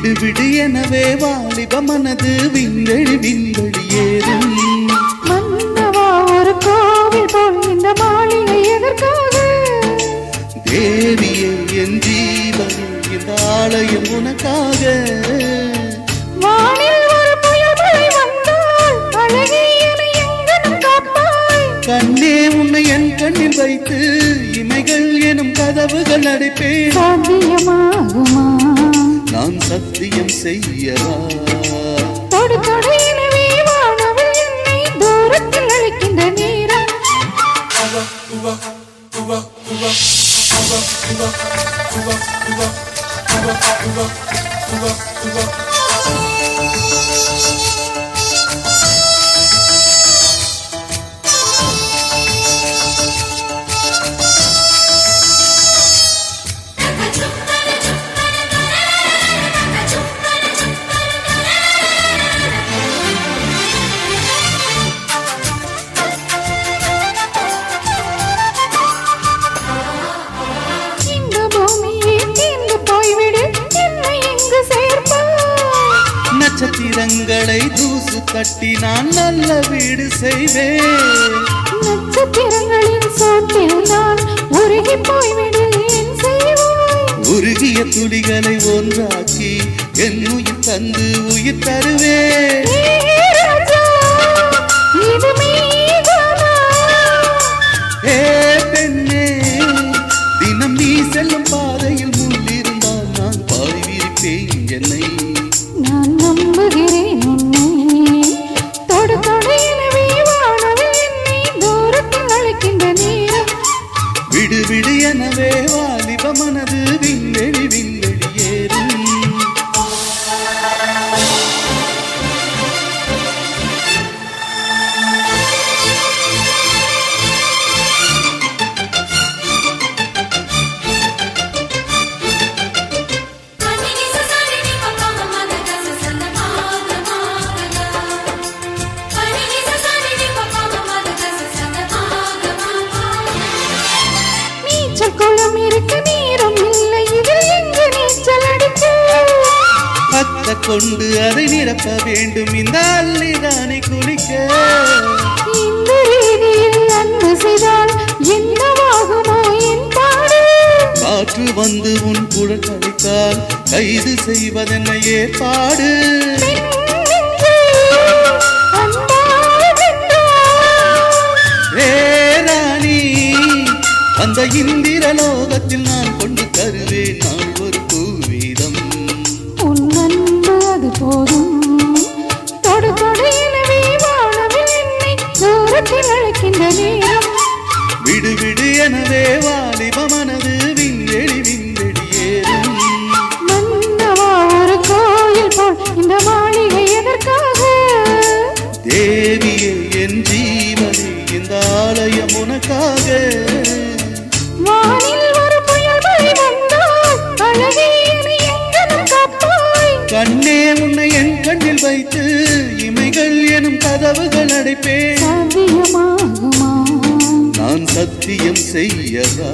விடு எனவே வாலிப மனது விண்வெளி விண்வெளி ஏறும் மன்னவா ஒரு கோவில் போல் இந்த மாளிகை எதற்காக? தேவியே என் ஜீவன் இந்த ஆலயம் உனக்காக. கண்ணே உன்னை என் கண்ணில் வைத்து இமைகள் எனும் கதவுகள் அடைப்பேன். சாத்தியமாகுமா? நான் சத்தியம் செய்யவா? தொடு தொடு நட்சத்திரங்களை தூசு தட்டி நான் நல்ல வீடு செய்வேன். நட்சத்திரங்களின் சோற்றில் நான் உருகி போய்விடு என் செய்வாய். உருகிய துளிகளை ஒன்றாக்கி என் உயிர் தந்து உயிர் தருவேன். ஏ பெண்ணே தினம் நீ செல்லும் பாதையில் முள்ளிருந்தால் நான் பாடி கொண்டு அதை நிரப்ப வேண்டும். இந்த அள்ளிதானே குளிக்க. இந்த ரீதியில் அன்பு செய்தால் என்னவாகுமோ என் பாடு? காற்று வந்து உன் குழல் கழித்தால் கைது செய்வதென்ன ஏற்பாடு? அந்த இந்திர லோகத்தில் நான் கொண்டு தருவேன். நான் ஒரு தூரத்தில் அழைக்கின்ற நேரம் விடு விடு எனவே வாலிப மனது விண்வெளி விண்வெளி ஏறும். மன்னவா ஒரு கோயில் போல் இந்த மாளிகை எதற்காக? தேவியே என் ஜீவனே இந்த ஆலயம் உனக்காக. கண்ணே உன்னை என் கண்ணில் வைத்து கதவுகள் அடைப்பேன். நான் சத்தியம் செய்யவா